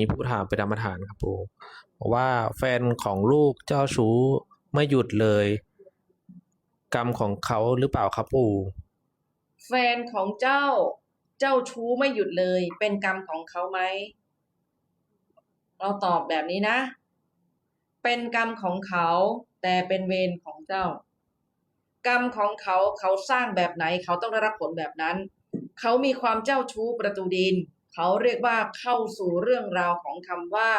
มีผู้ถามเป็นธรรมฐานครับปู่บอกว่าแฟนของลูกเจ้าชู้ไม่หยุดเลย กรรมของเขาหรือเปล่าครับปู่แฟนของเจ้าเจ้าชู้ไม่หยุดเลย เป็นกรรมของเขาไหมเราตอบแบบนี้นะ เป็นกรรมของเขา แต่เป็นเวรของเจ้า กรรมของเขาเขาสร้างแบบไหน เขาต้องได้รับผลแบบนั้น เขามีความเจ้าชู้ประตูดิน เขาเรียกว่าเข้าสู่เรื่องราวของคำว่า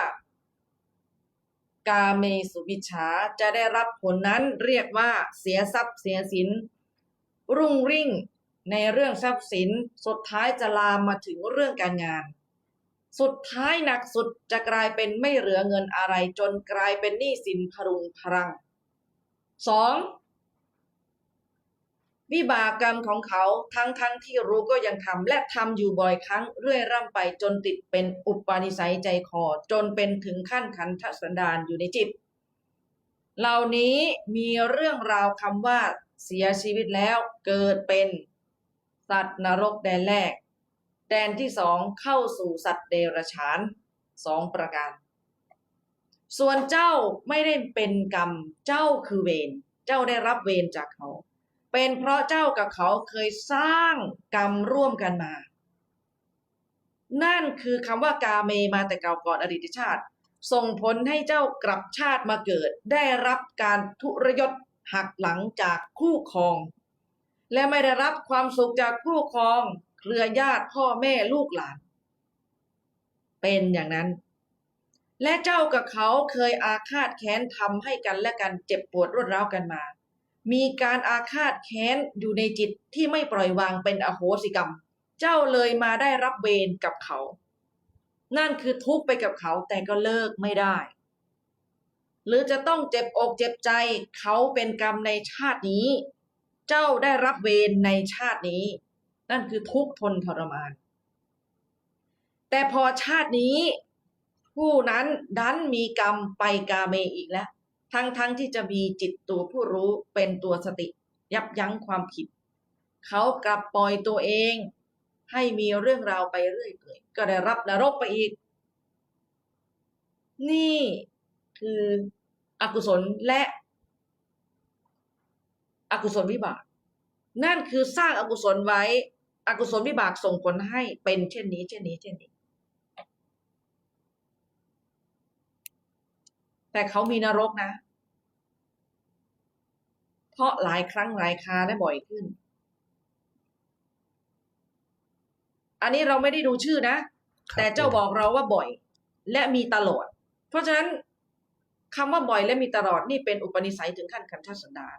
กาเมสุวิชชาจะได้รับผลนั้นเรียกว่าเสียทรัพย์เสียสิน รุ่งริ่งในเรื่องทรัพย์สินสุดท้ายจะลามมาถึงเรื่องการงาน สุดท้ายหนักสุดจะกลายเป็นไม่เหลือเงินอะไรจนกลายเป็นหนี้สินพรุงพรังสอง วิบากกรรมของเขาทั้งทั้งที่รู้ก็ยังทำและทำอยู่บ่อยครั้งเรื่อยร่ำไปจนติดเป็นอุปนิสัยใจคอ จนเป็นถึงขั้นขันธสันดานอยู่ในจิต เหล่านี้มีเรื่องราวคำว่าเสียชีวิตแล้วเกิดเป็นสัตว์นรกแดนแรก แดนที่สองเข้าสู่สัตว์เดรัจฉานสองประการ ส่วนเจ้าไม่ได้เป็นกรรมเจ้าคือเวรเจ้าได้รับเวรจากเขา เป็นเพราะเจ้ากับเขาเคยสร้างกรรมร่วมกันมา นั่นคือคำว่ากาเมมาแต่เก่าก่อนอดีตชาติ ส่งผลให้เจ้ากลับชาติมาเกิด ได้รับการทุรยศหักหลังจากคู่ครอง และไม่ได้รับความสุขจากคู่ครอง เครือญาติพ่อแม่ลูกหลาน เป็นอย่างนั้น และเจ้ากับเขาเคยอาฆาตแค้นทำให้กันและกันเจ็บปวดรวดร้าวกันมา มีการอาฆาตแค้นอยู่ในจิตที่ไม่ปล่อยวางเป็นอโหสิกรรม เจ้าเลยมาได้รับเวรกับเขา นั่นคือทุกข์ไปกับเขาแต่ก็เลิกไม่ได้ หรือจะต้องเจ็บอกเจ็บใจเขาเป็นกรรมในชาตินี้ เจ้าได้รับเวรในชาตินี้ นั่นคือทุกข์ทนทรมาน แต่พอชาตินี้ ผู้นั้นดันมีกรรมไปกาเมอีกแล้ว ทั้งทั้งที่จะมีจิตตัวผู้รู้เป็นตัวสติ ยับยั้งความผิด เขากลับปล่อยตัวเอง ให้มีเรื่องราวไปเรื่อยเปื่อยก็ได้รับนรกไปอีก นี่คืออกุศลและอกุศลวิบาก นั่นคือสร้างอกุศลไว้ อกุศลวิบากส่งผลให้เป็นเช่นนี้ เช่นนี้ เช่นนี้ แต่เขามีนรกนะ เพราะหลายครั้งหลายคราและบ่อยขึ้น อันนี้เราไม่ได้ดูชื่อนะครับแต่เจ้าบอกเราว่าบ่อย และมีตลอด เพราะฉะนั้นคำว่าบ่อยและมีตลอดนี่เป็นอุปนิสัยถึงขั้นขันธสันดาน